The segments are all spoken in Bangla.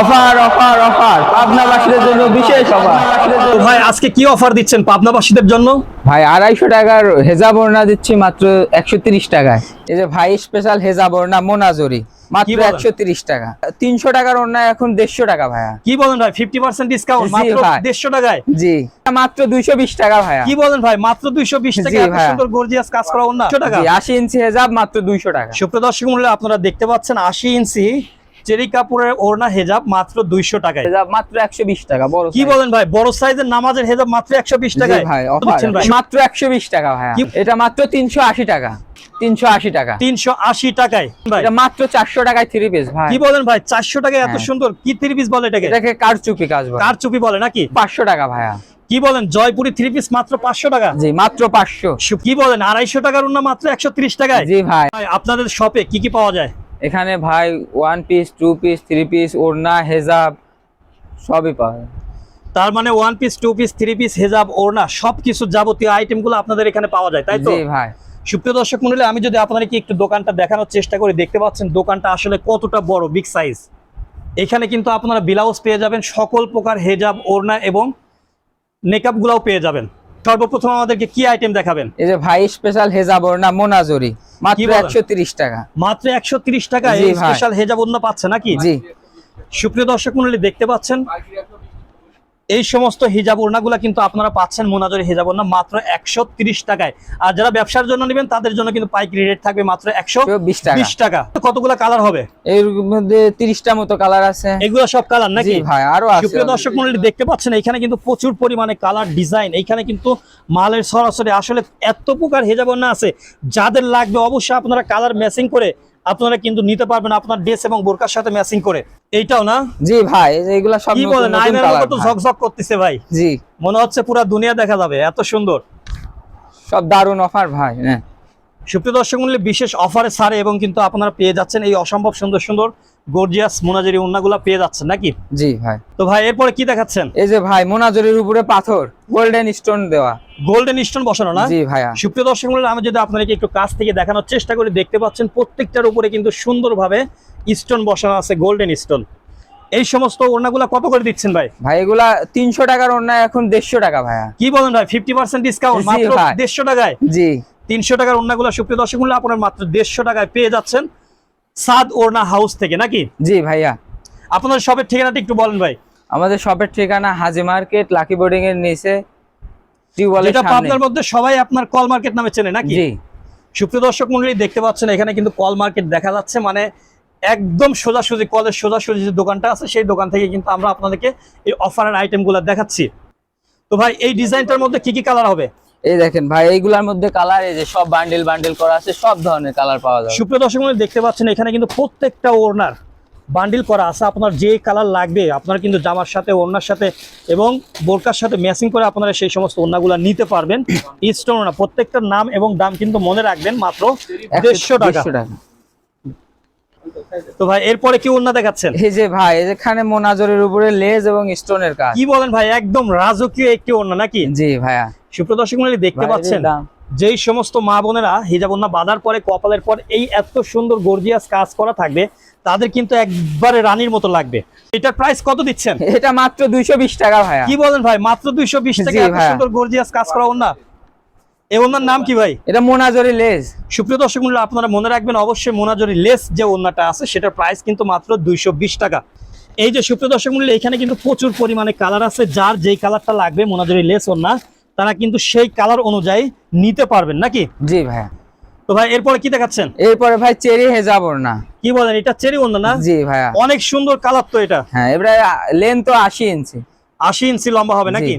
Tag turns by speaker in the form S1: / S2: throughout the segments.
S1: Offer offer offer. পাবনাবাসীদের জন্য বিশেষ অফার।
S2: তো ভাই আজকে কি অফার দিচ্ছেন পাবনাবাসীদের জন্য?
S1: ভাই আড়াইশো টাকার হেজাব ওড়না দিচ্ছি মাত্র একশো তিরিশ টাকায়। এই যে ভাই স্পেশাল হেজাব ওড়না মোনাজরি মাত্র একশো তিরিশ টাকা। তিনশো টাকার ওড়না এখন দেড়শো টাকা ভাইয়া।
S2: কি বলেন ভাই ফিফটি পার্সেন্ট ডিসকাউন্ট মাত্র
S1: ভাই।
S2: দেড়শো টাকায়?
S1: জি। মাত্র দুইশো বিশ টাকা ভাইয়া।
S2: কি বলেন ভাই মাত্র দুইশো বিশ টাকা
S1: জি ভাইয়া।
S2: সুন্দর গর্জিয়াস কাজ করা টাকা
S1: আশি ইঞ্চি হেজাব মাত্র দুইশো টাকা।
S2: সুপ্রিয় দর্শক মূল্যে আপনারা দেখতে পাচ্ছেন আশি ইঞ্চি চেরি কাপড়ের ওড়না হেজাব মাত্র দুইশো টাকায়।
S1: হেজাব মাত্র একশো বিশ টাকা বড়
S2: কি বলেন ভাই? বড় সাইজের নামাজের হেজাব মাত্র একশো বিশ টাকায়?
S1: ভাই
S2: ভাই?
S1: মাত্র একশো বিশ টাকা ভাইয়া।
S2: কি-
S1: এটা মাত্র তিনশো আশি টাকা। তিনশো আশি টাকা।
S2: তিনশো আশি টাকায়।
S1: এটা মাত্র চারশো টাকায় থ্রি পিস ভাই।
S2: কি বলেন ভাই? চারশো টাকায় এত
S1: হ্যাঁ।
S2: সুন্দর? কি থ্রি পিস বলে এটাকে?
S1: এটাকে কারচুপি কাজ বলে।
S2: নাকি?
S1: পাঁচশো টাকা ভাইয়া।
S2: কি বলেন? জয়পুরি থ্রি পিস মাত্র পাঁচশো টাকা?
S1: জি মাত্র পাঁচশো।
S2: কি বলেন? আড়াইশো টাকার মাত্র একশো ত্রিশ টাকায়?
S1: জি ভাই।
S2: ভাই, আপনাদের শপে কি কি পাওয়া যায়?
S1: এখানে ভাই one piece two piece three piece ওড়না হেজাব সবই পাওয়া যায়।
S2: তার মানে one piece two piece three piece হেজাব ওড়না সবকিছু যাবতীয় আইটেমগুলো আপনাদের এখানে পাওয়া যায় তাই তো?
S1: জি ভাই।
S2: সুপ্রিয় দর্শক মন্ডলী আমি যদি আপনাদেরকে একটু দোকানটা দেখানোর চেষ্টা করি দেখতে পাচ্ছেন দোকানটা আসলে কতটা বড় বিগ সাইজ এখানে কিন্তু আপনারা ব্লাউজ পেয়ে যাবেন সকল প্রকার হেজাব ওড়না এবং মেকআপগুলোও পেয়ে যাবেন। সর্বপ্রথম আমাদেরকে কি আইটেম দেখাবেন?
S1: এই যে ভাই স্পেশাল হেজাব ওড়না মোনাজরি। মাত্র
S2: বলেন?
S1: একশো তিরিশ টাকা।
S2: মাত্র একশো তিরিশ টাকায়
S1: জি
S2: স্পেশাল হেজাব ওড়না পাচ্ছে নাকি?
S1: জি।
S2: সুপ্রিয় দর্শক মণ্ডলী দেখতে পাচ্ছেন? এই সমস্ত হিজাব ওড়নাগুলো কিন্তু আপনারা পাচ্ছেন মোনাজরি হিজাব ওড়না মাত্র একশো টাকায়। আর যারা ব্যবসার জন্য নেবেন তাদের জন্য কিন্তু পাইকারি রেট থাকবে মাত্র একশো
S1: বিশ টাকা।
S2: কতগুলো কালার হবে?
S1: এর মধ্যে তিরিশটা মতো কালার আছে।
S2: এগুলো সব কালার নাকি?
S1: ভাই আরও
S2: সুপ্রিয় দর্শক মন্ডলী দেখতে পাচ্ছেন এখানে কিন্তু প্রচুর পরিমাণে কালার ডিজাইন এখানে কিন্তু মালের সরাসরি আসলে এত প্রকার হেজাব ওড়না আছে। যাদের লাগবে অবশ্যই আপনারা কালার ম্যাচিং করে আপনারা কিন্তু নিতে পারবেন আপনার ড্রেস এবং বোরকার সাথে ম্যাচিং করে। এইটাও না?
S1: জি ভাই এইগুলা সব
S2: কি বলেন আয়নার মতো ঝকঝক করতেছে ভাই।
S1: জি।
S2: মনে হচ্ছে পুরো দুনিয়া দেখা যাবে এত সুন্দর।
S1: সব দারুণ অফার ভাই হ্যাঁ।
S2: সুপ্রিয় দর্শক মূল্যে বিশেষ অফারে সারে এবং কিন্তু আপনারা পেয়ে যাচ্ছেন এই অসম্ভব সুন্দর সুন্দর গর্জিয়াস মোনাজারি ওন্নাগুলা পেয়ে যাচ্ছেন নাকি?
S1: জি ভাই।
S2: তো ভাই এরপরে কি দেখাচ্ছেন?
S1: এই যে ভাই মোনাজরির উপরে পাথর গোল্ডেন স্টোন দেওয়া।
S2: গোল্ডেন স্টোন বসানো না?
S1: জি ভাইয়া।
S2: সুপ্রিয় দর্শক মূল্য আমি যদি আপনাদেরকে একটু কাছ থেকে দেখানোর চেষ্টা করি দেখতে পাচ্ছেন প্রত্যেকটার উপরে কিন্তু সুন্দরভাবে স্টোন বসানো আছে গোল্ডেন স্টোন এই সমস্ত ওড়নাগুলা কত করে দিচ্ছেন ভাই?
S1: ভাই এগুলা তিনশো টাকার ওড়না এখন দেড়শো টাকা ভাইয়া।
S2: কি বলেন ভাই ফিফটি পার্সেন্ট ডিসকাউন্ট মাত্র। দেড়শো টাকায়?
S1: জি।
S2: তিনশো টাকার ওড়নাগুলো সুপ্রিয় দর্শক মূল্য আপনার মাত্র দেড়শো টাকায় পেয়ে যাচ্ছেন। সাদ ওড়না হাউস থেকে নাকি?
S1: জি ভাইয়া।
S2: আপনাদের সবের ঠিকানাটা একটু বলেন ভাই।
S1: আমাদের শপের ঠিকানা হাজি মার্কেট লাকি বোর্ডিং এর নিচে
S2: যেটা মধ্যে সবাই আপনার কল মার্কেট নামে চেনে নাকি?
S1: জি।
S2: সুপ্রিয় দর্শক মন্ডলী দেখতে পাচ্ছেন এখানে কিন্তু কল মার্কেট দেখা যাচ্ছে মানে একদম সোজাসুজি কলের সোজাসুজি যে দোকানটা আছে সেই দোকান থেকে কিন্তু আমরা আপনাদেরকে এই অফারের আইটেমগুলো দেখাচ্ছি। তো ভাই এই ডিজাইনটার মধ্যে কি কি কালার হবে?
S1: এই দেখেন ভাই এইগুলার মধ্যে কালার এই যে সব বান্ডেল বান্ডেল করা আছে সব ধরনের কালার পাওয়া যাবে।
S2: সুপ্রিয় দর্শক দেখতে পাচ্ছেন এখানে কিন্তু প্রত্যেকটা ওড়নার বান্ডিল করা আছে। আপনার যে কালার লাগবে আপনার কিন্তু জামার সাথে ওড়নার সাথে এবং বোরকার সাথে ম্যাচিং করে আপনারা সেই সমস্ত ওড়নাগুলো নিতে পারবেন। ইস্টোনা প্রত্যেকটার নাম এবং দাম কিন্তু মনে রাখবেন মাত্র দেড়শো টাকা। তো ভাই এরপরে কি ওড়না দেখাচ্ছেন?
S1: এই যে ভাই এখানে মোনাজরের উপরে লেজ এবং স্টোনের কাজ।
S2: কি বলেন ভাই একদম রাজকীয় একটি ওড়না নাকি?
S1: জি ভাইয়া।
S2: সুপ্রিয় দর্শক মন্ডলী দেখতে পাচ্ছেন যেই সমস্ত মা বোনেরা হিজাব ওড়না বাঁধার পরে কপালের পর এই এত সুন্দর গর্জিয়াস কাজ করা থাকবে তাদের কিন্তু একবারে রানীর মতো লাগবে। এটার প্রাইস কত দিচ্ছেন?
S1: এটা মাত্র দুইশো বিশ টাকা ভাইয়া।
S2: কি বলেন ভাই মাত্র দুইশো বিশ টাকা এত সুন্দর গর্জিয়াস কাজ করা ওড়না? এই ওড়নার নাম কি ভাই?
S1: এটা মোনাজরি লেজ
S2: সুপ্রিয় দর্শক মন্ডলী আপনারা মনে রাখবেন অবশ্যই মোনাজরি লেস যে ওড়নাটা আছে সেটার প্রাইস কিন্তু মাত্র দুইশ বিশ টাকা। এই যে সুপ্রিয় দর্শক মন্ডলী এখানে কিন্তু প্রচুর পরিমাণে কালার আছে। যার যেই কালারটা লাগবে মোনাজরি লেস ওড়না তারা কিন্তু সেই কালার অনুযায়ী নিতে পারবেন নাকি?
S1: জি ভাইয়া।
S2: তো ভাই এরপরে কি দেখাচ্ছেন?
S1: এরপরে ভাই চেরি হেজাব না
S2: কি বলেন এটা চেরি ওড়না না?
S1: জি ভাইয়া।
S2: অনেক সুন্দর কালার তো এটা।
S1: হ্যাঁ এবারে লেন তো আশি ইঞ্চি।
S2: আশি ইঞ্চি লম্বা হবে নাকি।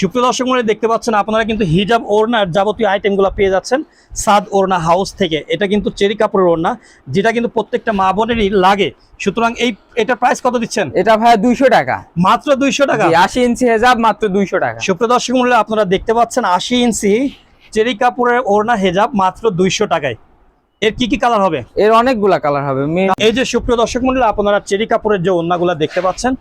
S2: সুপ্রিয় দর্শক মন্ডলী দেখতে পাচ্ছেন আপনারা কিন্তু হিজাব ওড়নার যাবতীয় আইটেমগুলো পেয়ে যাচ্ছেন সাদ ওড়না হাউস থেকে। এটা কিন্তু চেরি কাপড়ের ওড়না যেটা কিন্তু প্রত্যেকটা মা বোনেরই লাগে। সুতরাং এই এটা প্রাইস কত দিচ্ছেন?
S1: এটা ভাইয়া দুইশো টাকা।
S2: মাত্র দুইশো টাকা?
S1: আশি ইঞ্চি হেজাব মাত্র দুইশো টাকা।
S2: সুপ্রিয় দর্শক মন্ডলী আপনারা দেখতে পাচ্ছেন আশি ইঞ্চি চেরি কাপড়ের ওড়না হেজাব মাত্র দুইশো টাকায়। এর কি কি কালার হবে?
S1: এর অনেকগুলা কালার হবে।
S2: এই যে সুপ্রিয় দর্শক মন্ডলী আপনারা চেরি কাপড়ের যে ওড়নাগুলো দেখতে পাচ্ছেন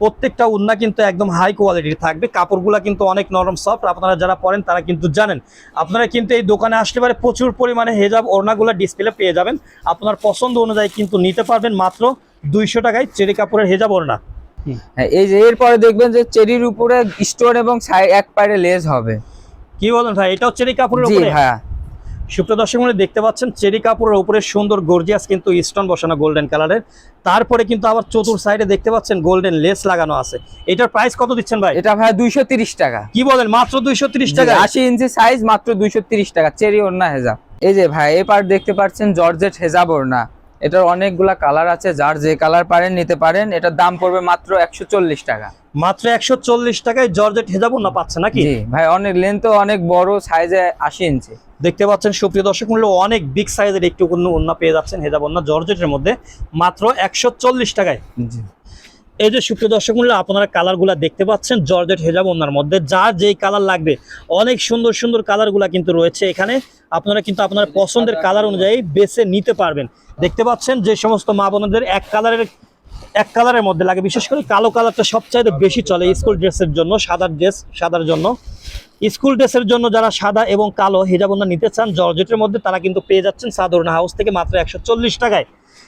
S2: প্রত্যেকটা ওড়না কিন্তু একদম হাই কোয়ালিটির থাকবে। কাপড়গুলো কিন্তু অনেক নরম সফট আপনারা যারা পরেন তারা কিন্তু জানেন। আপনারা কিন্তু এই দোকানে আসতে পারে প্রচুর পরিমাণে হেজাব ওড়নাগুলো ডিসপ্লে পেয়ে যাবেন। আপনার পছন্দ অনুযায়ী কিন্তু নিতে পারবেন মাত্র দুইশো টাকায় চেরি কাপড়ের হেজাব ওড়না।
S1: হ্যাঁ, এই যে এরপরে দেখবেন যে চেরির উপরে স্টোন এবং এক পায়ে লেজ হবে।
S2: কি বলেন ভাই? এটাও চেরি কাপড়ের উপরে?
S1: ভাইয়া।
S2: সুপ্রিয় দর্শক মণ্ডলী দেখতে পাচ্ছেন চেরি কাপড়ের উপরে সুন্দর গর্জিয়াস কিন্তু স্টোন বসানো গোল্ডেন কালারের তারপরে কিন্তু আবার চতুর সাইডে দেখতে পাচ্ছেন গোল্ডেন লেস লাগানো আছে। এটার প্রাইস কত দিচ্ছেন ভাই?
S1: এটা ভাই দুইশো টাকা।
S2: কি বলেন মাত্র দুইশো ত্রিশ টাকা?
S1: আশি ইঞ্চি সাইজ মাত্র দুইশো টাকা। চেরি ওড়না হেজাব। এই যে ভাই এবার দেখতে পাচ্ছেন জর্জেট হেজাব ওড়না। এটার অনেকগুলা কালার আছে যার যে কালার পারেন নিতে পারেন। এটার দাম পড়বে মাত্র একশো চল্লিশ টাকা।
S2: মাত্র একশো চল্লিশ টাকায় জর্জেট হেজাব না পাচ্ছে নাকি?
S1: জি ভাই অনেক লেন্থও অনেক বড় সাইজে আশি ইঞ্চি।
S2: দেখতে পাচ্ছেন সুপ্রিয় দর্শক মূল্য অনেক বিগ সাইজের একটু অন্য পেয়ে যাচ্ছেন হেজাব অন্য জর্জেটের মধ্যে মাত্র একশো চল্লিশ টাকায়। এই যে সুপ্রিয় দর্শক মূল্য আপনারা কালারগুলো দেখতে পাচ্ছেন জর্জেট হেজাব ওনার মধ্যে যার যেই কালার লাগবে অনেক সুন্দর সুন্দর কালারগুলো কিন্তু রয়েছে এখানে। আপনারা কিন্তু আপনার পছন্দের কালার অনুযায়ী বেছে নিতে পারবেন। দেখতে পাচ্ছেন যে সমস্ত মা বোনদের এক কালারের এক কালারের মধ্যে লাগে বিশেষ করে কালো কালারটা সবচাইতে বেশি চলে স্কুল ড্রেসের জন্য সাদা ড্রেস সাদার জন্য। স্কুল ড্রেসের জন্য যারা সাদা এবং কালো হেজাবন্দা নিতে চান জর্জেটের মধ্যে তারা কিন্তু পেয়ে যাচ্ছেন সাদরনা হাউস থেকে মাত্র একশো চল্লিশ টাকায়।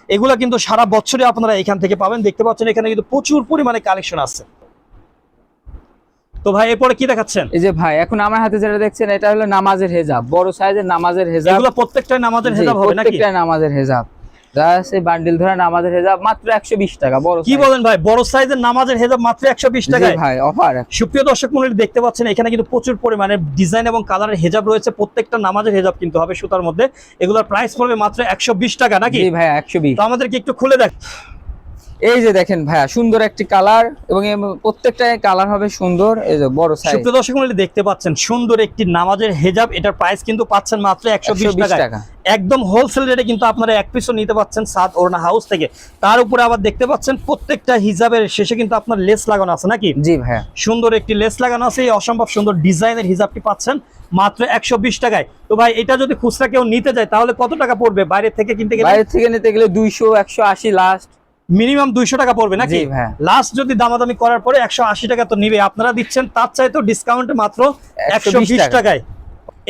S2: এগুলা কিন্তু সারা বছরই আপনারা এখান থেকে পাবেন দেখতে পাচ্ছেন এখানে কিন্তু প্রচুর পরিমাণে কালেকশন আছে। তো ভাই এরপরে কি দেখাচ্ছেন?
S1: এই যে ভাই এখন আমার হাতে যেটা দেখছেন এটা হলো নামাজের হেজাব। বড় সাইজের নামাজের হেজাব।
S2: এগুলো প্রত্যেকটাই নামাজের হেজাব হবে নাকি?
S1: নামাজের হেজাব। যা আছে বান্ডিল নামাজের হেজাব মাত্র একশো বিশ টাকা বড়
S2: কি বলেন ভাই? বড় সাইজের নামাজের হেজাব মাত্র একশো বিশ
S1: জি
S2: টাকায়?
S1: ভাই অফার
S2: সুপ্রিয় দর্শক দেখতে পাচ্ছেন এখানে কিন্তু প্রচুর পরিমাণে ডিজাইন এবং কালারের হেজাব রয়েছে। প্রত্যেকটা নামাজের হেজাব কিন্তু হবে সুতার মধ্যে। এগুলোর প্রাইস পড়বে মাত্র একশো বিশ টাকা নাকি?
S1: জি ভাই একশো বিশ।
S2: তো আমাদেরকে একটু খুলে দেখ
S1: এই যে দেখেন ভাইয়া সুন্দর একটি কালার এবং প্রত্যেকটা কালার হবে সুন্দর। এই যে বড় সাইজ
S2: সুপ্রিয় দর্শক মন্ডলী দেখতে পাচ্ছেন সুন্দর একটি নামাজের হেজাব। এটার প্রাইস কিন্তু পাচ্ছেন মাত্র একশো বিশ
S1: 120
S2: টাকা। একদম হোলসেল রেটে কিন্তু আপনারা এক পিসও নিতে পাচ্ছেন সাত ওরনা হাউস থেকে। তার উপরে আবার দেখতে পাচ্ছেন প্রত্যেকটা হিজাবের শেষে কিন্তু আপনার লেস লাগানো আছে নাকি?
S1: জি ভাইয়া।
S2: সুন্দর একটি লেস লাগানো আছে এই অসম্ভব সুন্দর ডিজাইনের হিজাবটি পাচ্ছেন মাত্র একশো বিশ টাকায়। তো ভাই এটা যদি খুচরা কেউ নিতে যায় তাহলে কত টাকা পড়বে? বাইরে থেকে কিনতে গেলে?
S1: বাইরে থেকে নিতে গেলে দুইশো একশো আশি লাস্ট
S2: মিনিমাম দুইশো টাকা পড়বে নাকি? লাস্ট যদি দামাদামি করার পরে একশো আশি টাকা তো নিবে। আপনারা দিচ্ছেন তার চাইতে ডিসকাউন্টে মাত্র একশো বিশ টাকায়।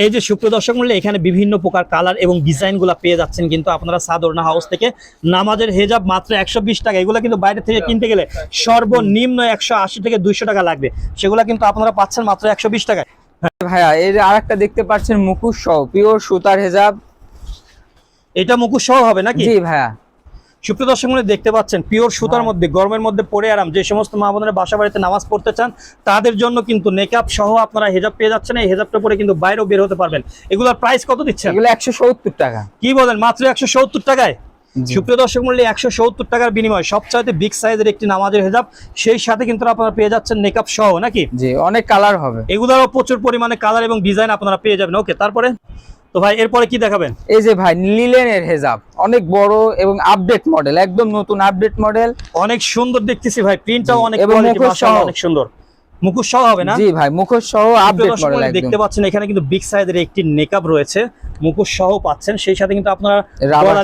S2: এই যে সুপ্রিয় দর্শক মূল্যে এখানে বিভিন্ন প্রকার কালার এবং ডিজাইনগুলা পেয়ে যাচ্ছেন কিন্তু আপনারা সাদরনা হাউস থেকে। নামাজের হেজাব মাত্র একশো বিশ টাকা। এগুলো কিন্তু বাইরে থেকে কিনতে গেলে সর্বনিম্ন একশো আশি থেকে দুইশো টাকা লাগবে। সেগুলো কিন্তু আপনারা পাচ্ছেন মাত্র একশো বিশ টাকায়।
S1: ভাইয়া এই যে আরেকটা দেখতে পাচ্ছেন মুকুশ সহ। পিওর সুতার হেজাব।
S2: এটা মুখোশ সহ হবে নাকি?
S1: জি ভাইয়া।
S2: সুপ্রিয় দর্শক দেখতে পাচ্ছেন পিওর সুতার মধ্যে গরমের মধ্যে পরে আরাম। যে সমস্ত মা বোনেরা বাসা বাড়িতে নামাজ পড়তে চান তাদের জন্য কিন্তু মেকআপ সহ আপনারা হেজাব পেয়ে যাচ্ছেন। এই হেজাবটা পরে কিন্তু বাইরেও বের হতে পারবেন। এগুলোর প্রাইস কত দিচ্ছেন?
S1: এগুলো একশো সত্তর টাকা।
S2: কি বলেন মাত্র একশো সত্তর টাকায়। সুপ্রিয় দর্শক মূল্যে একশো সত্তর টাকার বিনিময় সবচাইতে বিগ সাইজের একটি নামাজের হেজাব সেই সাথে কিন্তু আপনারা পেয়ে যাচ্ছেন মেকআপ সহ নাকি?
S1: জি অনেক কালার হবে।
S2: এগুলোরও প্রচুর পরিমাণে কালার এবং ডিজাইন আপনারা পেয়ে যাবেন। ওকে তারপরে? তো ভাই এরপরে কি দেখাবেন?
S1: এই যে ভাই লিলেনের হেজাব অনেক বড় এবং আপডেট মডেল একদম নতুন আপডেট মডেল
S2: অনেক সুন্দর দেখতেছি ভাই প্রিন্টটাও অনেক। অনেক সুন্দর। মুখোশ সহ হবে না?
S1: জি ভাই মুখোশ সহ আপডেট মডেল একদম।
S2: দেখতে পাচ্ছেন এখানে কিন্তু বিগ সাইজের একটি নেকআপ রয়েছে মুখোশ সহ পাচ্ছেন সেই সাথে কিন্তু আপনারা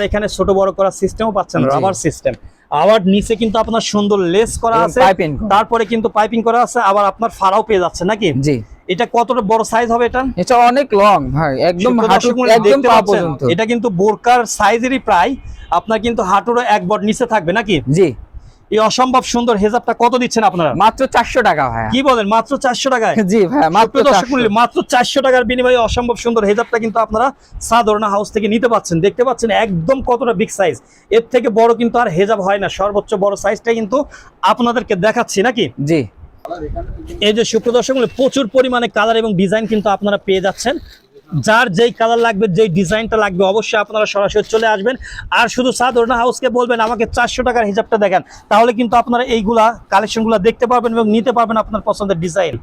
S2: এখানে ছোট বড় করার সিস্টেমও পাচ্ছেন রাবার সিস্টেম আবার নিচে কিন্তু আপনার সুন্দর লেস করা আছে তারপরে কিন্তু পাইপিং করা আছে আবার আপনার ফাড়াও পেয়ে যাচ্ছে নাকি?
S1: জি।
S2: এটা কতটা বড় সাইজ হবে এটা?
S1: এটা অনেক লং ভাই একদম হাঁটু একদম পা পর্যন্ত।
S2: এটা কিন্তু বোরকার সাইজেরই প্রায় আপনার কিন্তু হাঁটুরও এক বট নিচে থাকবে নাকি?
S1: জি।
S2: এই অসম্ভব সুন্দর হেজাবটা কত দিচ্ছেন আপনারা?
S1: মাত্র চারশো টাকা ভাই
S2: কি বলেন মাত্র চারশো টাকায়?
S1: জি ভাই মাত্র
S2: দর্শক মাত্র চারশো টাকার বিনিময়ে অসম্ভব সুন্দর হেজাবটা কিন্তু আপনারা সাদরনা হাউস থেকে নিতে পাচ্ছেন। দেখতে পাচ্ছেন একদম কতটা বিগ সাইজ এর থেকে বড় কিন্তু আর হেজাব হয় না। সর্বোচ্চ বড় সাইজটা কিন্তু আপনাদেরকে দেখাচ্ছি নাকি?
S1: জি।
S2: এই যে সুপ্রিয় দর্শক প্রচুর পরিমাণে কালার এবং ডিজাইন কিন্তু আপনারা পেয়ে যাচ্ছেন। যার যেই কালার লাগবে যেই ডিজাইনটা লাগবে অবশ্যই আপনারা সরাসরি চলে আসবেন। আর শুধু সাদরনা হাউসকে বলবেন আমাকে চারশো টাকার হিসাবটা দেখেন। তাহলে কিন্তু আপনারা এইগুলা কালেকশনগুলো দেখতে পারবেন এবং নিতে পারবেন আপনার পছন্দের ডিজাইন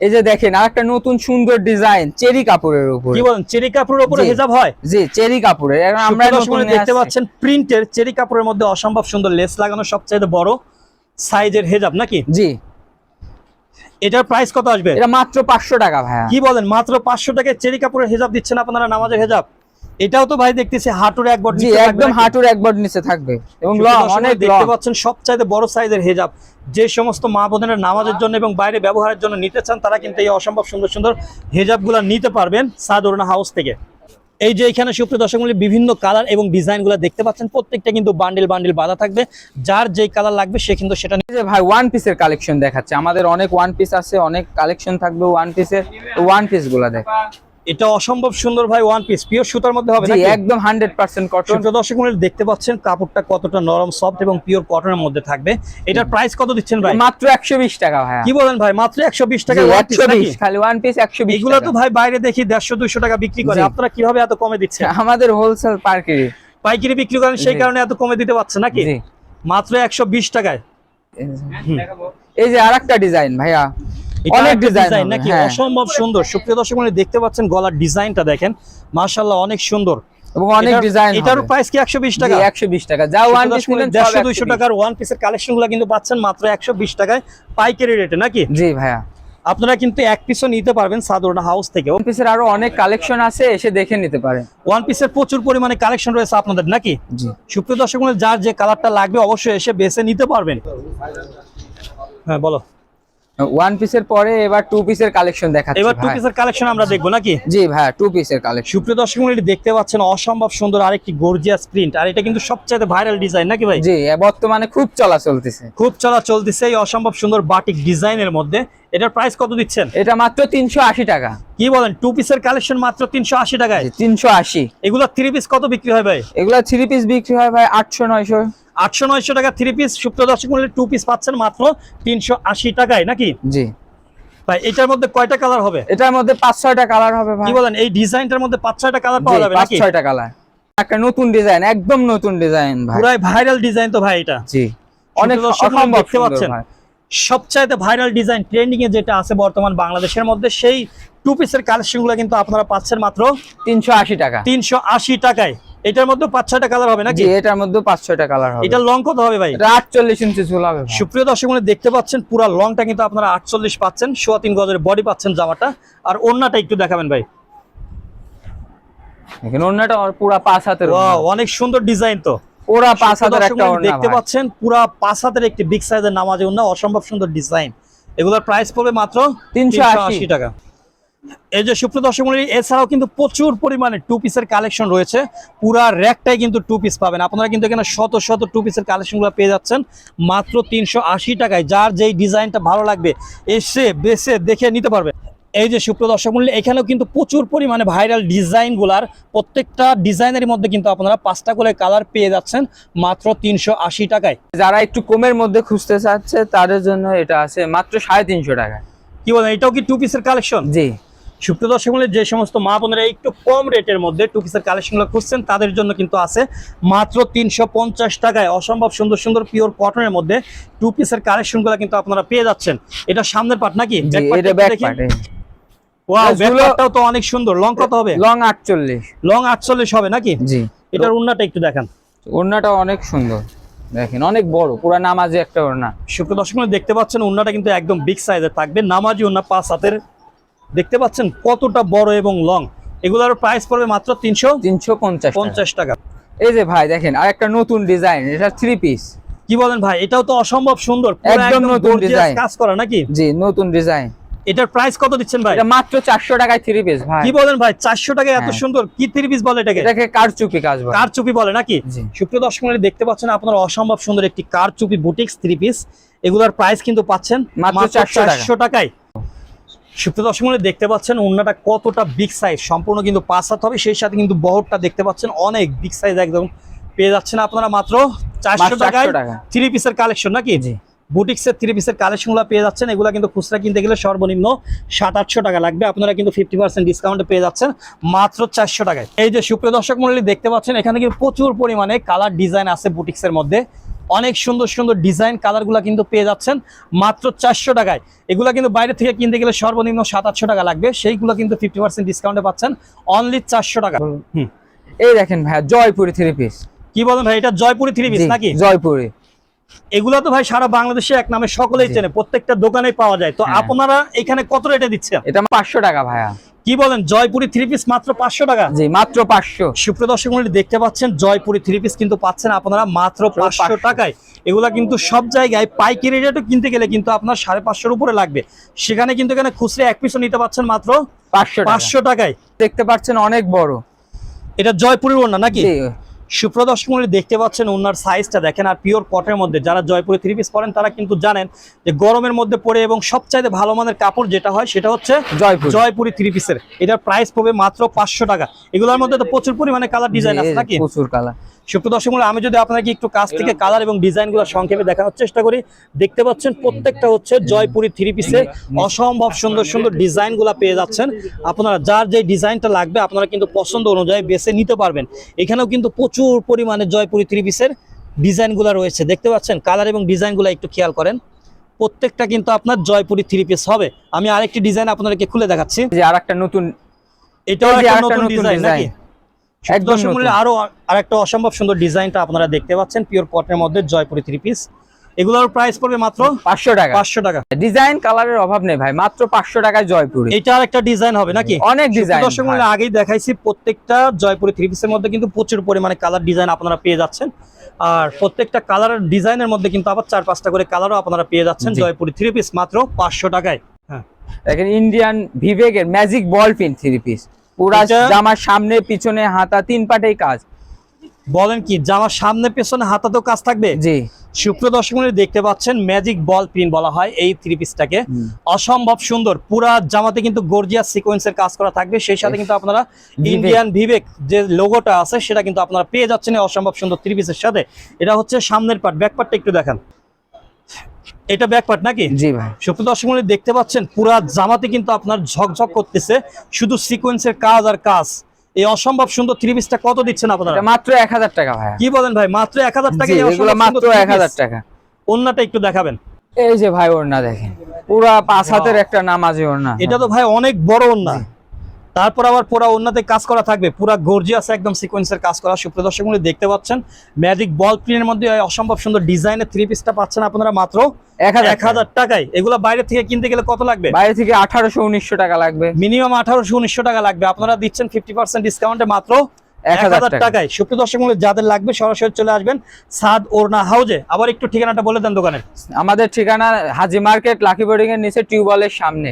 S1: এই যে দেখেন আরেকটা নতুন সুন্দর ডিজাইন চেরি কাপড়ের উপর।
S2: কি বলেন চেরি কাপড়ের উপরে। হেজাব হয়?
S1: জি চেরি কাপড়ের। এখন আমরা
S2: দেখতে পাচ্ছেন প্রিন্টের চেরি কাপড়ের মধ্যে অসম্ভব সুন্দর লেস লাগানো সবচেয়ে বড় সাইজের হেজাব নাকি?
S1: জি।
S2: এটার প্রাইস কত আসবে?
S1: এটা মাত্র পাঁচশো টাকা ভাইয়া।
S2: কি বলেন? মাত্র পাঁচশো টাকায় চেরি কাপড়ের হেজাব দিচ্ছেন আপনারা নামাজের হেজাব? এটাও তো ভাই দেখতেছি হাঁটুর এক বট
S1: জি
S2: নিচে
S1: একদম? হাঁটুর একবার নিচে থাকবে। এবং অনেক
S2: দেখতে পাচ্ছেন সবচাইতে বড় সাইজের হেজাব। যে সমস্ত মা বোনেরা নামাজের জন্য এবং বাইরে ব্যবহারের জন্য নিতে চান তারা কিন্তু এই অসম্ভব সুন্দর সুন্দর হেজাবগুলো নিতে পারবেন সাদরনা হাউস থেকে। এই যে এখানে সুপ্রিয় দর্শক মূল্যে বিভিন্ন কালার এবং ডিজাইনগুলো দেখতে পাচ্ছেন, প্রত্যেকটা কিন্তু বান্ডেল বান্ডেল বাঁধা থাকবে। যার যেই কালার লাগবে, সে কিন্তু সেটা
S1: নিয়ে ভাই ওয়ান পিসের কালেকশন দেখাচ্ছে। আমাদের অনেক ওয়ান পিস আছে, অনেক কালেকশন থাকবে ওয়ান পিসের ওয়ান পিসগুলা দেখ।
S2: এটা অসম্ভব সুন্দর ভাই ওয়ান পিস পিওর সুতার মধ্যে হবে
S1: জি একদম হান্ড্রেড পার্সেন্ট কটন
S2: সুপ্রিয় দর্শক দেখতে পাচ্ছেন কাপড়টা কতটা নরম সফট এবং পিওর কটনের মধ্যে থাকবে। এটার প্রাইস কত দিচ্ছেন ভাই?
S1: মাত্র একশো বিশ টাকা ভাই
S2: কি বলেন ভাই? মাত্র একশো বিশ টাকা one piece নাকি?
S1: খালি ওয়ান পিস একশো বিশ
S2: এগুলো তো ভাই বাইরে দেখি দেড়শো দুইশো টাকা বিক্রি করে। আপনারা কীভাবে এত কমে দিচ্ছেন?
S1: আমাদের হোলসেল পার্কেরই
S2: পাইকারি বিক্রি করেন সেই কারণে এত কমে দিতে পারছেন নাকি? মাত্র একশো বিশ টাকায়।
S1: এই যে আরেকটা ডিজাইন ভাইয়া। অনেক ডিজাইন
S2: নাকি?
S1: হ্যাঁ।
S2: অসম্ভব সুন্দর। সুপ্রিয় দর্শক মনে দেখতে পাচ্ছেন গলার ডিজাইনটা দেখেন। মাশাআল্লাহ অনেক সুন্দর।
S1: এবং অনেক ডিজাইন
S2: এটার প্রাইস কি একশো বিশ টাকা?
S1: একশো বিশ টাকা। যা ওয়ান পিস নিলেন
S2: দেড়শো দুইশো টাকার ওয়ান পিসের কালেকশনগুলো কিন্তু পাচ্ছেন মাত্র একশো বিশ টাকায় পাইকারি রেটে নাকি?
S1: জি ভাইয়া।
S2: আপনারা কিন্তু এক পিসও নিতে পারবেন সাদরনা হাউস থেকে
S1: ওয়ান পিসের আরও অনেক কালেকশন আছে এসে দেখে নিতে পারেন।
S2: ওয়ান পিসের প্রচুর পরিমাণে কালেকশন রয়েছে আপনাদের নাকি?
S1: জি।
S2: সুপ্রিয় দর্শক যার যে কালারটা লাগবে অবশ্যই এসে বেছে নিতে পারবেন। হ্যাঁ বলো।
S1: ওয়ান পিসের পরে এবার টু পিসের কালেকশন দেখাচ্ছি
S2: এবার টু
S1: ভাই।
S2: পিসের কালেকশন আমরা দেখব নাকি?
S1: জি ভাইয়া টু পিসের কালেকশন
S2: সুপ্রিয় দর্শক মণ্ডলী, দেখতে পাচ্ছেন অসম্ভব সুন্দর আরেকটি গর্জিয়াস প্রিন্ট আর এটা কিন্তু সবচেয়ে ভাইরাল ডিজাইন নাকি ভাই?
S1: জি বর্তমানে খুব চলা চলতেছে।
S2: খুব চলা চলতেছে এই অসম্ভব সুন্দর বাটিক ডিজাইনের মধ্যে। এটার প্রাইস কত দিচ্ছেন?
S1: এটা মাত্র তিনশো আশি টাকা।
S2: কি বলেন টু পিসের কালেকশন মাত্র তিনশো আশি টাকায়?
S1: তিনশো আশি।
S2: এগুলো থ্রি পিস কত বিক্রি হয় ভাই?
S1: এগুলা থ্রি পিস বিক্রি হয় ভাই আটশো নয়শো।
S2: আটশো নয়শো টাকা থ্রি পিস সুপ্রিয় দর্শক মূল্যে টু পিস পাচ্ছেন মাত্র তিনশো আশি টাকায় নাকি?
S1: জি।
S2: ভাই এটার মধ্যে কয়টা কালার হবে?
S1: এটার মধ্যে পাঁচ ছয়টা কালার হবে ভাই।
S2: কি বলেন এই ডিজাইনটার মধ্যে পাঁচ ছয়টা কালার পাওয়া যাবে নাকি?
S1: ছয়টা কালার একটা নতুন ডিজাইন একদম নতুন ডিজাইন ভাই।
S2: পুরাই ভাইরাল ডিজাইন তো ভাই এটা।
S1: জি। অনেক
S2: দর্শক বন্ধু
S1: অসম্ভব
S2: দেখতে পাচ্ছেন। সবচাইতে ভাইরাল ডিজাইন ট্রেন্ডিং এ যেটা আছে বর্তমান বাংলাদেশের মধ্যে সেই টু পিসের কালেকশনগুলো কিন্তু আপনারা পাচ্ছেন মাত্র
S1: তিনশো আশি টাকা।
S2: তিনশো আশি টাকায়। এটার মধ্যে পাঁচ ছয়টা কালার হবে নাকি?
S1: এটার মধ্যে পাঁচ ছয়টা কালার হবে।
S2: এটা লং কত হবে ভাই?
S1: আটচল্লিশ ইঞ্চি চুল হবে
S2: সুপ্রিয় দর্শক মনে দেখতে পাচ্ছেন পুরো লংটা কিন্তু আপনারা আটচল্লিশ পাচ্ছেন সোয়া তিন গজের বডি পাচ্ছেন জামাটা। আর ওন্নাটা একটু দেখাবেন ভাই।
S1: এখানে অন্যটা পুরা পাঁচ হাতের
S2: অনেক সুন্দর ডিজাইন তো।
S1: পুরা পাঁচ হাতের একটা
S2: দেখতে পাচ্ছেন পুরা পাঁচ হাতের একটি বিগ সাইজের নামাজে অসম্ভব সুন্দর ডিজাইন এগুলোর প্রাইস পড়বে মাত্র
S1: 380
S2: 380 টাকা। এই যে সুপ্রিয় দর্শক মণ্ডলী এছাড়াও কিন্তু প্রচুর পরিমাণে টু পিসের কালেকশন রয়েছে। পুরা র্যাকটাই কিন্তু টু পিস পাবেন। আপনারা কিন্তু এখানে শত শত টু পিসের কালেকশনগুলো পেয়ে যাচ্ছেন। মাত্র তিনশো আশি টাকায়। যার যেই ডিজাইনটা ভালো লাগবে এসে বেছে দেখে নিতে পারবে। এই যে সুপ্রিয় দর্শক মূল্য এখানেও কিন্তু প্রচুর পরিমাণে ভাইরাল ডিজাইনগুলার প্রত্যেকটা ডিজাইনের মধ্যে কিন্তু আপনারা পাঁচটা করে কালার পেয়ে যাচ্ছেন মাত্র তিনশো আশি টাকায়।
S1: যারা একটু কমের মধ্যে খুঁজতে চাচ্ছে তাদের জন্য এটা আছে মাত্র সাড়ে তিনশো টাকায়।
S2: কি বলেন এটাও কি টু পিসের কালেকশন
S1: জি।
S2: সুপ্রিয় দর্শক মূল্যে যে সমস্ত মা বোনেরা একটু কম রেটের মধ্যে টু পিসের কালেকশনগুলো খুঁজছেন তাদের জন্য কিন্তু আছে মাত্র তিনশো পঞ্চাশ টাকায় অসম্ভব সুন্দর সুন্দর পিওর কটনের মধ্যে টু পিসের কালেকশনগুলো কিন্তু আপনারা পেয়ে যাচ্ছেন। এটা সামনের পার্ট নাকি? তো অনেক সুন্দর। লং কত হবে?
S1: লং আটচল্লিশ।
S2: লং আটচল্লিশ হবে নাকি?
S1: জি।
S2: এটার উন্নাটা একটু দেখান।
S1: ওড়নাটা অনেক সুন্দর। দেখেন অনেক বড় পুরা নামাজে একটা ওড়না
S2: সুপ্রিয় দর্শক দেখতে পাচ্ছেন উন্নাটা কিন্তু একদম বিগ সাইজের থাকবে। নামাজি উন্না পাঁচ হাতের দেখতে পাচ্ছেন কতটা বড় এবং লং এগুলোর প্রাইস পড়বে মাত্র তিনশো
S1: তিনশো পঞ্চাশ
S2: পঞ্চাশ টাকা।
S1: এই যে ভাই দেখেন আর একটা নতুন ডিজাইন এটা থ্রি পিস
S2: কি বলেন ভাই এটাও তো অসম্ভব সুন্দর
S1: একদম নতুন design।
S2: কাজ করা নাকি?
S1: জি নতুন ডিজাইন
S2: এটার প্রাইস কত দিচ্ছেন ভাই?
S1: এটা মাত্র চারশো টাকায় থ্রি পিস ভাই।
S2: কি বলেন ভাই চারশো টাকায় এত
S1: হ্যাঁ।
S2: সুন্দর কি থ্রি পিস বলে এটাকে?
S1: এটাকে কারচুপি কাজ বলে।
S2: কার চুপি বলে নাকি?
S1: জি।
S2: সুপ্রিয় দর্শক মণ্ডলী দেখতে পাচ্ছেন আপনারা অসম্ভব সুন্দর একটি কার চুপি বুটিক্স থ্রি পিস এগুলোর প্রাইস কিন্তু পাচ্ছেন
S1: মাত্র 400
S2: চারশো টাকায়। সুপ্রিয় দর্শক দেখতে পাচ্ছেন ওন্নাটা কতটা বিগ সাইজ সম্পূর্ণ কিন্তু পাঁচ হাত হবে সেই সাথে কিন্তু বহরটা দেখতে পাচ্ছেন অনেক বিগ সাইজ একদম পেয়ে যাচ্ছেন আপনারা মাত্র চারশো টাকায়।
S1: 400 টাকা।
S2: থ্রি পিসের কালেকশন নাকি?
S1: জি।
S2: বুটিক্সের থ্রি পিসের কালেকশনগুলো পেয়ে যাচ্ছেন এগুলো কিন্তু খুচরা কিনতে গেলে সর্বনিম্ন সাত আটশো টাকা লাগবে। আপনারা কিন্তু ফিফটি পার্সেন্ট ডিসকাউন্টে পেয়ে যাচ্ছেন মাত্র চারশো টাকায়। এই যে সুপ্রিয় দর্শক মন্ডলী দেখতে পাচ্ছেন এখানে কিন্তু প্রচুর পরিমাণে কালার ডিজাইন আছে বুটিক্সের মধ্যে। অনেক সুন্দর সুন্দর ডিজাইন কালারগুলো কিন্তু পেয়ে যাচ্ছেন। মাত্র চারশো টাকায়। এগুলো কিন্তু বাইরে থেকে কিনতে গেলে সর্বনিম্ন সাত আটশো টাকা লাগবে। সেইগুলো কিন্তু ফিফটি পার্সেন্ট ডিসকাউন্টে পাচ্ছেন। অনলি চারশো টাকা। হুম।
S1: এই দেখেন ভাইয়া জয়পুরি থ্রি পিস
S2: কি বলেন ভাই এটা জয়পুরি থ্রি পিস নাকি?
S1: জয়পুরি।
S2: এগুলো তো ভাই সারা বাংলাদেশে এক নামে সকলেই। চেনে। প্রত্যেকটা দোকানে পাওয়া যায়। তো
S1: হ্যাঁ।
S2: আপনারা এখানে কত রেটে দিচ্ছেন?
S1: এটা পাঁচশো টাকা ভাইয়া।
S2: কি বলেন জয়পুরি থ্রি পিস মাত্র পাঁচশো টাকা?
S1: জি মাত্র পাঁচশো।
S2: সুপ্রিয় দর্শক দেখতে পাচ্ছেন জয়পুরি থ্রি পিস কিন্তু পাচ্ছেন আপনারা মাত্র পাঁচশো টাকায়। এগুলা কিন্তু সব জায়গায় পাইকারি রেটও কিনতে গেলে কিন্তু আপনার সাড়ে পাঁচশোর উপরে লাগবে। সেখানে কিন্তু এখানে খুচরে এক পিসও নিতে পাচ্ছেন মাত্র
S1: পাঁচশো
S2: পাঁচশো টাকায়।
S1: দেখতে পাচ্ছেন অনেক বড়।
S2: এটা জয়পুরের ওনা নাকি? মূল্যে দেখতে পাচ্ছেন ওনার সাইজটা দেখেন আর পিওর কটের মধ্যে যারা জয়পুরে থ্রি পিস পরেন তারা কিন্তু জানেন যে গরমের মধ্যে পরে এবং সবচাইতে ভালো মানের কাপড় যেটা হয় সেটা হচ্ছে
S1: জয়পুর।
S2: জয়পুরি থ্রি পিসের এটার প্রাইস পড়বে মাত্র পাঁচশো টাকা। এগুলোর মধ্যে তো প্রচুর পরিমাণে কালার ডিজাইন আছে নাকি?
S1: প্রচুর কালার
S2: সুপ্রদর্শক মূল্যে আমি যদি আপনাকে একটু কাছ থেকে কালার এবং ডিজাইনগুলো সংক্ষেপে দেখানোর চেষ্টা করি দেখতে পাচ্ছেন প্রত্যেকটা হচ্ছে জয়পুরি থ্রি পিসে অসম্ভব সুন্দর সুন্দর ডিজাইনগুলো পেয়ে যাচ্ছেন। আপনারা যার যে ডিজাইনটা লাগবে আপনারা কিন্তু পছন্দ অনুযায়ী বেছে নিতে পারবেন। এখানেও কিন্তু প্রচুর পরিমাণে জয়পুরি থ্রি পিসের ডিজাইনগুলো রয়েছে। দেখতে পাচ্ছেন কালার এবং ডিজাইন ডিজাইনগুলো একটু খেয়াল করেন। প্রত্যেকটা কিন্তু আপনার জয়পুরি থ্রি পিস হবে। আমি আরেকটি ডিজাইন আপনাদেরকে খুলে দেখাচ্ছি।
S1: যে আর একটা নতুন
S2: এটাও একটা
S1: আরেকটা
S2: নতুন ডিজাইন। নাকি?
S1: একদম
S2: মূল্যে আরও আরেকটা অসম্ভব সুন্দর ডিজাইনটা আপনারা দেখতে পাচ্ছেন পিওর কটনের মধ্যে জয়পুরি থ্রি পিস এগুলোর প্রাইস পড়বে মাত্র
S1: পাঁচশো টাকা।
S2: পাঁচশো টাকা।
S1: ডিজাইন কালারের অভাব নেই ভাই মাত্র পাঁচশো টাকায় জয়পুরি।
S2: এটা আরেকটা ডিজাইন হবে নাকি?
S1: অনেক ডিজাইন
S2: দর্শক আগেই দেখাইছি প্রত্যেকটা জয়পুরি থ্রি পিসের মধ্যে কিন্তু প্রচুর পরিমাণে কালার ডিজাইন আপনারা পেয়ে যাচ্ছেন। আর প্রত্যেকটা কালারের ডিজাইনের মধ্যে কিন্তু আবার চার পাঁচটা করে কালারও আপনারা পেয়ে যাচ্ছেন। জয়পুরি থ্রি পিস মাত্র পাঁচশো টাকায়।
S1: দেখেন Indian ভিভেকের magic ball pin three piece পুরা জামার সামনে পিছনে হাতা তিন পাটেই কাজ।
S2: বলেন কি জামার সামনে পেছনে হাতাতেও কাজ থাকবে?
S1: জি।
S2: শুক্র দেখতে পাচ্ছেন ম্যাজিক বল প্রিন্ট বলা হয় এই থ্রি পিসটাকে অসম্ভব সুন্দর পুরা জামাতে কিন্তু গর্জিয়াস সিকোয়েন্সের কাজ করা থাকবে। সেই সাথে কিন্তু আপনারা ইন্ডিয়ান বিবেক যে লোগোটা আছে সেটা কিন্তু আপনারা পেয়ে যাচ্ছেন অসম্ভব সুন্দর থ্রি পিসের সাথে। এটা হচ্ছে সামনের পার্ট ব্যাক পার্টটা একটু দেখান। এটা ব্যাক পার্ট নাকি?
S1: জি ভাই।
S2: সুপ্রিয় দর্শক দেখতে পাচ্ছেন পুরা জামাতে কিন্তু আপনার ঝকঝক করতেছে। শুধু সিকোয়েন্সের কাজ আর কাজ। এই অসম্ভব সুন্দর থ্রি পিসটা কত দিচ্ছেন আপনারা?
S1: এটা মাত্র এক হাজার টাকা ভাই
S2: কি বলেন ভাই মাত্র এক হাজার টাকা
S1: জি, এগুলো মাত্র এক হাজার টাকা।
S2: অন্যটা একটু দেখাবেন।
S1: এই যে ভাই ওড়না দেখেন। পুরা পাঁচ হাতের একটা নামাজি ওড়না।
S2: এটা তো ভাই অনেক বড় ওন্না তারপর আবার পুরা ওন্নাতে কাজ করা থাকবে। পুরা গর্জিয়াস একদম সিকোয়েন্সের কাজ করা। সুপ্রিয় দর্শক দেখতে পাচ্ছেন ম্যাজিক বল প্রিন্টের মধ্যে অসম্ভব সুন্দর ডিজাইনের থ্রি পিসটা পাচ্ছেন আপনারা মাত্র
S1: এক হাজার
S2: টাকায়। এগুলো বাইরে থেকে কিনতে গেলে কত লাগবে?
S1: বাইরে থেকে আঠারোশো উনিশশো টাকা লাগবে।
S2: মিনিমাম আঠারোশো উনিশশো টাকা লাগবে। আপনারা দিচ্ছেন ফিফটি পার্সেন্ট ডিসকাউন্টে মাত্র
S1: এক হাজার
S2: টাকায়। সুপ্রিয় দর্শক যাদের লাগবে সরাসরি চলে আসবেন সাদ ওরনা হাউজে। আবার একটু ঠিকানাটা বলে দেন দোকানের।
S1: আমাদের ঠিকানা হাজি মার্কেট লাকি বোর্ডিং এর নিচে টিউবওয়েলের সামনে।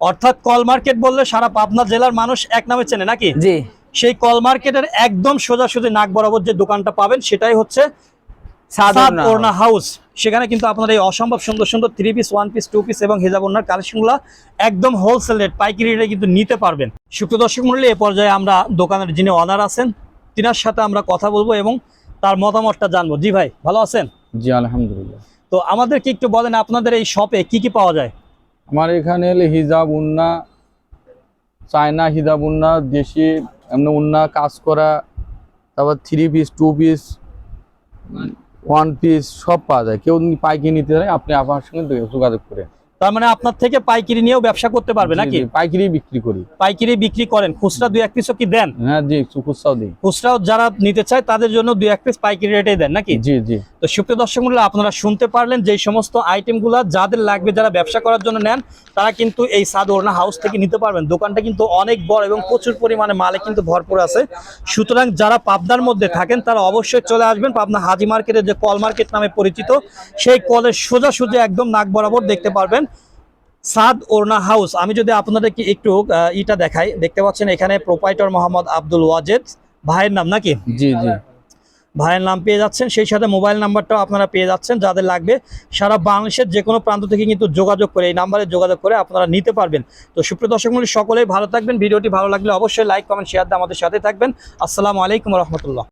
S2: অর্থাৎ কল মার্কেট বললে সারা পাবনা জেলার মানুষ এক নামে চেনে নাকি?
S1: জি।
S2: সেই কল মার্কেটের একদম সোজাসুজি নাক বরাবর যে দোকানটা পাবেন সেটাই হচ্ছে
S1: ওড়না।
S2: হাউস সেখানে কিন্তু আপনার এই অসম্ভব সুন্দর সুন্দর three piece one piece two piece এবং হেজাব কালেকশনগুলো একদম হোলসেল রেট পাইকারি রেটে কিন্তু নিতে পারবেন। সুপ্রিয় দর্শক মূল্যে এ পর্যায়ে আমরা দোকানের যিনি অনার আছেন তিনার সাথে আমরা কথা বলব এবং তার মতামতটা জানব। জি ভাই ভালো আছেন?
S3: জি আলহামদুলিল্লাহ।
S2: তো আমাদেরকে একটু বলেন আপনাদের এই শপে কি কি পাওয়া যায়?
S3: আমার এখানে এলে হিজাব, উন্না, চায়না হিজাব, উন্না, দেশি, এমনি উন্না, কাজ করা, তারপর three piece two piece one piece সব পাওয়া যায়। কেউ পাইকি নিতে চাই আপনি আপনার সঙ্গে যোগাযোগ করে
S2: তার মানে আপনার থেকে পাইকারি নিয়েও ব্যবসা করতে পারবে নাকি?
S3: পাইকারি বিক্রি করি।
S2: পাইকারি বিক্রি করেন। খুচরা দুই এক পিসও কি দেন?
S3: হ্যাঁ জি খুচরাও দিই।
S2: খুচরাও যারা নিতে চায় তাদের জন্য দুই এক পিস পাইকারি রেটে দেন নাকি?
S3: জি জি।
S2: তো সুপ্রিয় দর্শক মূল্য আপনারা শুনতে পারলেন যে সমস্ত আইটেমগুলো যাদের লাগবে যারা ব্যবসা করার জন্য নেন তারা কিন্তু এই সাদ ওড়না হাউস থেকে নিতে পারবেন। দোকানটা কিন্তু অনেক বড় এবং প্রচুর পরিমাণে মালে কিন্তু ভরপুর আছে। সুতরাং যারা পাবনার মধ্যে থাকেন তারা অবশ্যই চলে আসবেন পাবনা হাজি মার্কেটের যে কল মার্কেট নামে পরিচিত। সেই কলের সোজা সোজা একদম নাক বরাবর দেখতে পারবেন। সাদ ওরনা হাউস। আমি যদি আপনাদেরকে একটু ইটা দেখাই দেখতে পাচ্ছেন এখানে প্রোপাইটর মোহাম্মদ আব্দুল ওয়াজেদ ভাইয়ের নাম নাকি?
S3: জি জি।
S2: ভাইয়ের নাম পেয়ে যাচ্ছেন সেই সাথে মোবাইল নাম্বারটাও আপনারা পেয়ে যাচ্ছেন যাদের লাগবে। সারা বাংলাদেশের যে কোনো প্রান্ত থেকে কিন্তু যোগাযোগ করে এই নাম্বারে যোগাযোগ করে আপনারা নিতে পারবেন। তো সুপ্রিয় দর্শক মূল্য সকলেই ভালো থাকবেন। ভিডিওটি ভালো লাগলে অবশ্যই লাইক কমেন্ট শেয়ার দিয়ে আমাদের সাথে থাকবেন। আসসালামু আলাইকুম রহমতুল্লাহ।